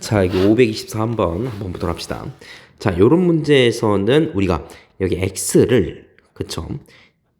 자, 여기 523번 한번 보도록 합시다. 자, 요런 문제에서는 우리가 여기 x를 그쵸?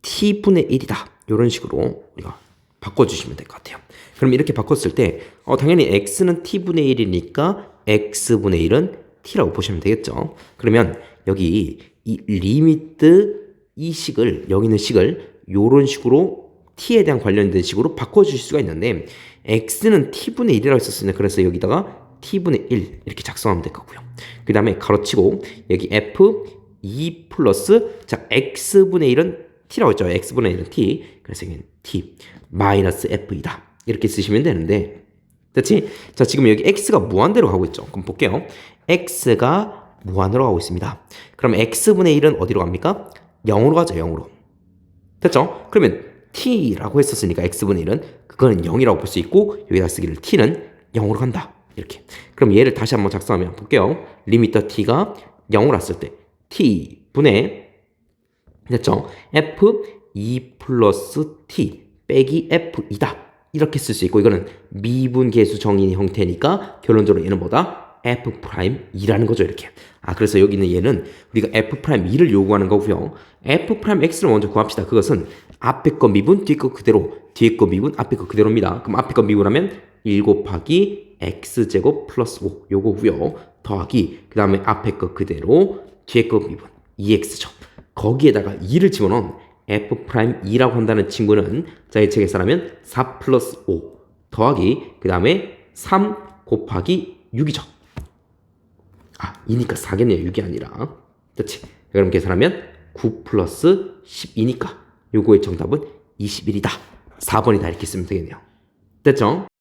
t분의 1이다. 요런 식으로 우리가 바꿔주시면 될 것 같아요. 그럼 이렇게 바꿨을 때 어, 당연히 x는 t분의 1이니까 x분의 1은 t라고 보시면 되겠죠. 그러면 여기 이 리미트 이 식을 여기 있는 식을 요런 식으로 t에 대한 관련된 식으로 바꿔 주실 수가 있는데 x는 t분의 1이라고 했었으니까 그래서 여기다가 t분의 1 이렇게 작성하면 될 거고요. 그 다음에 가로치고 여기 f 2 플러스 자 x분의 1은 t라고 했죠. x분의 1은 t 그래서 여기는 t 마이너스 f이다 이렇게 쓰시면 되는데 됐지? 자 지금 여기 x가 무한대로 가고 있죠. 그럼 볼게요. x가 무한으로 가고 있습니다. 그럼 x분의 1은 어디로 갑니까? 0으로 가죠. 0으로. 됐죠? 그러면 t라고 했었으니까 x분의 1은 그거는 0이라고 볼 수 있고 여기다 쓰기를 t는 0으로 간다. 이렇게. 그럼 얘를 다시 한번 작성하면 볼게요. 리미터 t가 0으로 왔을 때 t분의 됐죠? f 2 플러스 t 빼기 f이다. 이렇게 쓸 수 있고 이거는 미분 계수 정의 형태니까 결론적으로 얘는 뭐다? f 프라임 2라는 거죠 이렇게. 아 그래서 여기 있는 얘는 우리가 f 프라임 2를 요구하는 거고요. f 프라임 x를 먼저 구합시다. 그것은 앞에 거 미분 뒤에 거 그대로 뒤에 거 미분 앞에 거 그대로입니다. 그럼 앞에 거 미분하면 1 곱하기 x제곱 플러스 5 요거고요. 더하기 그 다음에 앞에 거 그대로 뒤에 거 미분 2x죠. 거기에다가 2를 집어넣은 f 프라임 2라고 한다는 친구는 자, 이 책에 써라면 4 플러스 5 더하기 그 다음에 3 곱하기 6이죠. 아, 2니까 4겠네요. 6이 아니라. 그렇지. 그럼 계산하면 9 플러스 12니까 요거의 정답은 21이다. 4번이다. 이렇게 쓰면 되겠네요. 됐죠?